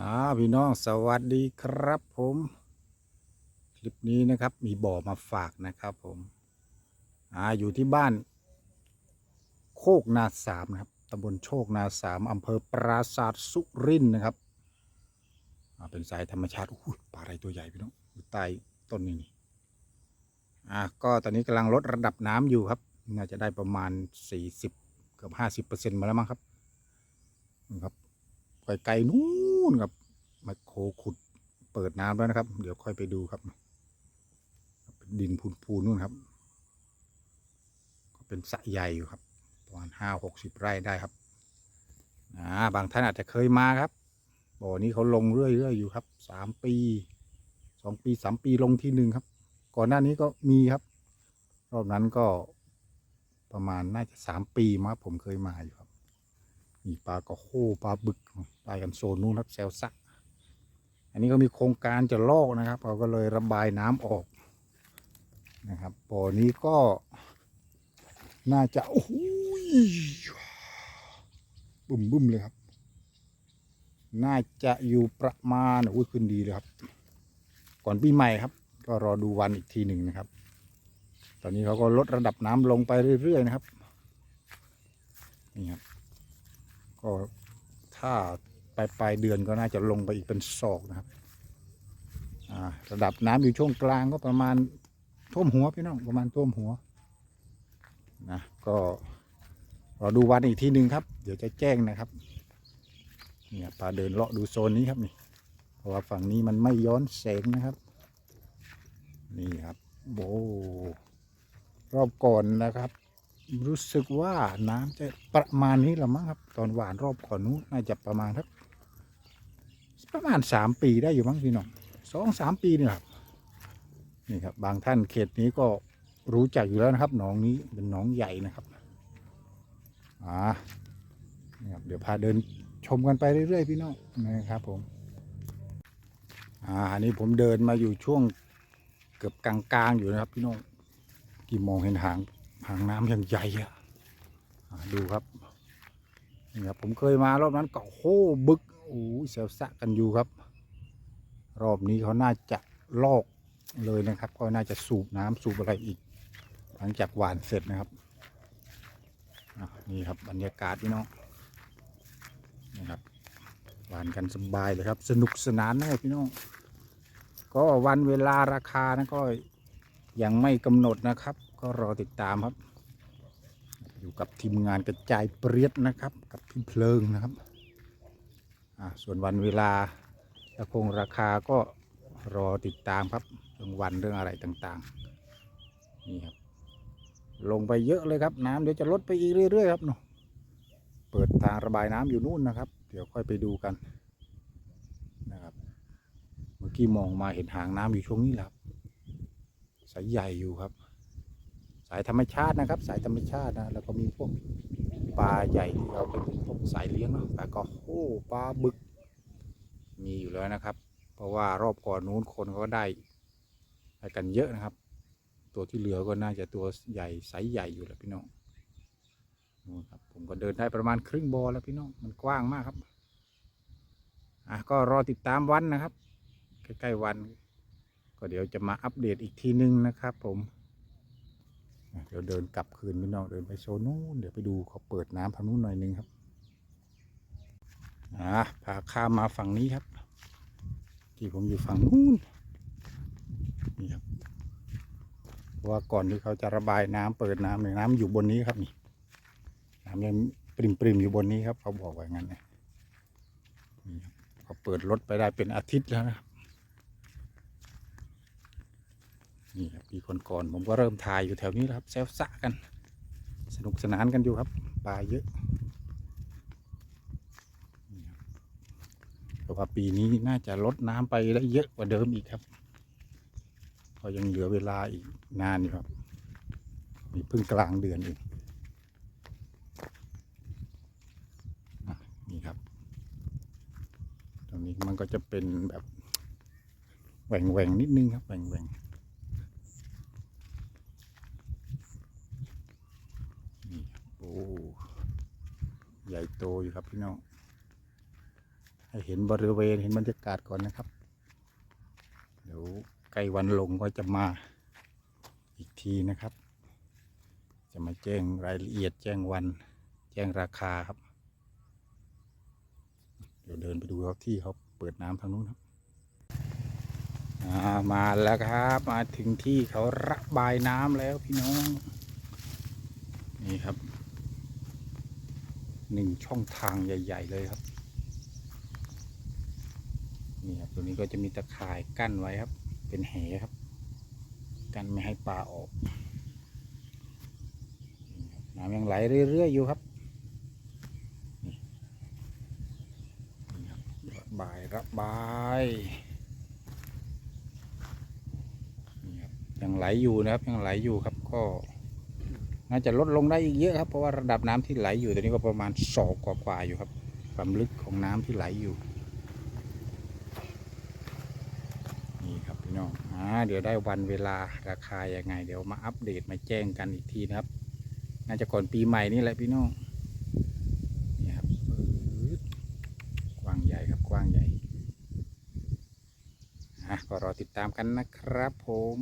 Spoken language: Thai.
อ่าพี่น้องสวัสดีครับผม คลิปนี้นะครับ มีบ่อมาฝากนะครับผมอ่าอยู่ที่บ้าน โคกนาสามนะครับตำบลโชคนาสามอำเภอปราสาทสุรินทร์นะครับอ่าเป็นสายธรรมชาติอุ้ปลาอะไรตัวใหญ่พี่น้องอยู่ใต้ต้นนี้นี่อ่าก็ตอนนี้กำลังลดระดับน้ำอยู่ครับ น่าจะได้ประมาณสี่สิบเกือบห้าสิบเปอร์เซ็นต์มาแล้วมั้งครับนะครับ ไกลๆนู้นครับไมโครขุดเปิดน้ำแล้วนะครับ เดี๋ยวค่อยไปดูครับ ดินพูนๆนู่นครับ ก็เป็นสระใหญ่อยู่ครับประมาณห้าหกสิบไร่ได้ครับอ่าบางท่านอาจจะเคยมาครับบ่อนี้เขาลงเรื่อยๆอยู่ครับสามปีสองปีสามปีลงที่หนึ่งครับ ก่อนหน้านี้ก็มีครับ รอบนั้นก็ประมาณน่าจะสามปีมาผมเคยมาอยู่ครับ มีปลากระโคปลาบึกไปกันโซนนู้นครับแซลซัก อันนี้ก็มีโครงการจะลอกนะครับ เราก็เลยระบายน้ำออกนะครับบ่อนี้ก็น่าจะโอ้โหบุ้มบุ้มเลยครับ น่าจะอยู่ประมาณอุ้ยขึ้นดีเลยครับ ก่อนปีใหม่ครับ ก็รอดูวันอีกทีหนึ่งนะครับ ตอนนี้เขาก็ลดระดับน้ำลงไปเรื่อยๆนะครับนี่ครับ ก็ถ้าปลายปลายเดือนก็น่าจะลงไปอีกเป็นศอกนะครับระดับน้ำอยู่ช่วงกลางก็ประมาณท่วมหัวพี่น้องประมาณท่วมหัวนะก็รอดูวันอีกทีหนึ่งครับ เดี๋ยวจะแจ้งนะครับเนี่ยปลาเดินเลาะดูโซนนี้ครับนี่เพราะว่าฝั่งนี้มันไม่ย้อนแสงนะครับ นี่ครับโบรอบก่อนนะครับ รู้สึกว่าน้ำจะประมาณนี้ละมั้งครับ ตอนหวานรอบก่อนนู้นน่าจะประมาณทักประมาณสามปีได้อยู่มั้งพี่น้องสองสามปีนี่ครับนี่ครับ บางท่านเขตนี้ก็รู้จักอยู่แล้วนะครับหนองนี้เป็นหนองใหญ่นะครับอ่านี่ครับเดี๋ยวพาเดินชมกันไปเรื่อยๆพี่น้องนะครับผมอ่าอันนี้ผมเดินมาอยู่ช่วงเกือบกลางๆอยู่นะครับพี่น้องกี่มองเห็นหาง หางน้ำย่างใหญ่อะดูครับนี่ครับ ผมเคยมารอบนั้นก็โหบึกโอ้เสียวสะกันอยู่ครับ รอบนี้เขาน่าจะลอกเลยนะครับ ก็น่าจะสูบน้ำสูบอะไรอีก หลังจากหวานเสร็จนะครับนี่ครับบรรยากาศพี่น้องนี่ครับหวานกันสบายเลยครับ สนุกสนานนะพี่น้องก็วันเวลาราคานะก็ยังไม่กำหนดนะครับ ก็รอติดตามครับ อยู่กับทีมงานกระจายเปรียดนะครับ กับพี่เพลิงนะครับส่วนวันเวลาและคงราคาก็รอติดตามครับเรื่องวันเรื่องอะไรต่างๆนี่ครับลงไปเยอะเลยครับ น้ำเดี๋ยวจะลดไปอีกเรื่อยๆครับเนาะเปิดทางระบายน้ำอยู่นู่นนะครับ เดี๋ยวค่อยไปดูกันนะครับ เมื่อกี้มองมาเห็นหางน้ำอยู่ช่วงนี้แหละครับสายใหญ่อยู่ครับ สายธรรมชาตินะครับ สายธรรมชาตินะแล้วก็มีพวกปลาใหญ่ที่เราเป็นพวกสายเลี้ยงเนาะปลากระโห้ปลาบึก มีอยู่แล้วนะครับ เพราะว่ารอบก่อนนู้นคนเขาก็ได้ได้กันเยอะนะครับ ตัวที่เหลือก็น่าจะตัวใหญ่ไซส์ใหญ่อยู่แหล้วพี่น้องนู่นครับผมก็เดินได้ประมาณครึ่งบอแล้วพี่น้องมันกว้างมากครับอะก็รอติดตามวันนะครับ ใกล้ๆวัน ก็เดี๋ยวจะมาอัปเดตอีกทีนึงนะครับ ผม เดี๋ยวเดินกลับคืนพี่น้องเดินไปโซนนู้นเดี๋ยวไปดูเขาเปิดน้ำทางนู้นหน่อยนึงครับอ่าพาข้ามมาฝั่งนี้ครับ ที่ผมอยู่ฝั่งนู้นนี่ครับเพราะว่าก่อนที่เขาจะระบายน้ำเปิดน้ำเนี่ยน้ำอยู่บนนี้ครับนี่น้ำยังปริมปริมอยู่บนนี้ครับ เขาบอกไว้งั้นนะนี่ครับเขาเปิดรถไปได้เป็นอาทิตย์แล้วนะครับ นี่ครับปีก่อนๆผมก็เริ่มถ่ายอยู่แถวนี้แล้วครับแซวสะกัน สนุกสนานกันอยู่ครับปลาเยอะแต่ว่าปีนี้น่าจะลดน้ำไปได้เยอะกว่าเดิมอีกครับเพราะยังเหลือเวลาอีกนานอยู่ครับนี่เพิ่งกลางเดือนเองอะนี่ครับ ตรงนี้มันก็จะเป็นแบบแหว่งแหว่งๆนิดนึงครับแหว่งแหว่งๆ นี่ครับโอ้ ใหญ่โตอยู่ครับพี่น้องให้เห็นบริเวณเห็นบรรยากาศก่อนนะครับ เดี๋ยวใกล้วันลงก็จะมาอีกทีนะครับ จะมาแจ้งรายละเอียดแจ้งวัน แจ้งราคาครับ เดี๋ยวเดินไปดูครับที่เขาเปิดน้ำทางนู้นครับามาแล้วครับ มาถึงที่เขาระบายน้ำแล้วพี่น้อง นี่ครับ หนึ่งช่องทางใหญ่ ๆ เลยครับนี่ครับตัวนี้ก็จะมีตะข่ายกั้นไว้ครับ เป็นแหครับ กั้นไม่ให้ปลาออกน้ำยังไหลเรื่อยๆอยู่ครับนี่ครับระบายระบายนี่ครับยังไหลอยู่นะครับยังไหลอยู่ครับก็ น่าจะลดลงได้อีกเยอะครับ เพราะว่าระดับน้ำที่ไหลอยู่ตอนนี้ก็ประมาณศอกกว่าๆอยู่ครับ ความลึกของน้ำที่ไหลอยู่ นี่ครับพี่น้องอ่าเดี๋ยวได้วันเวลาราคายังไง เดี๋ยวมาอัปเดตมาแจ้งกันอีกทีนะครับ น่าจะก่อนปีใหม่นี่แหละพี่น้องนี่ครับกว้างใหญ่ครับกว้างใหญ่อะก็รอติดตามกันนะครับผม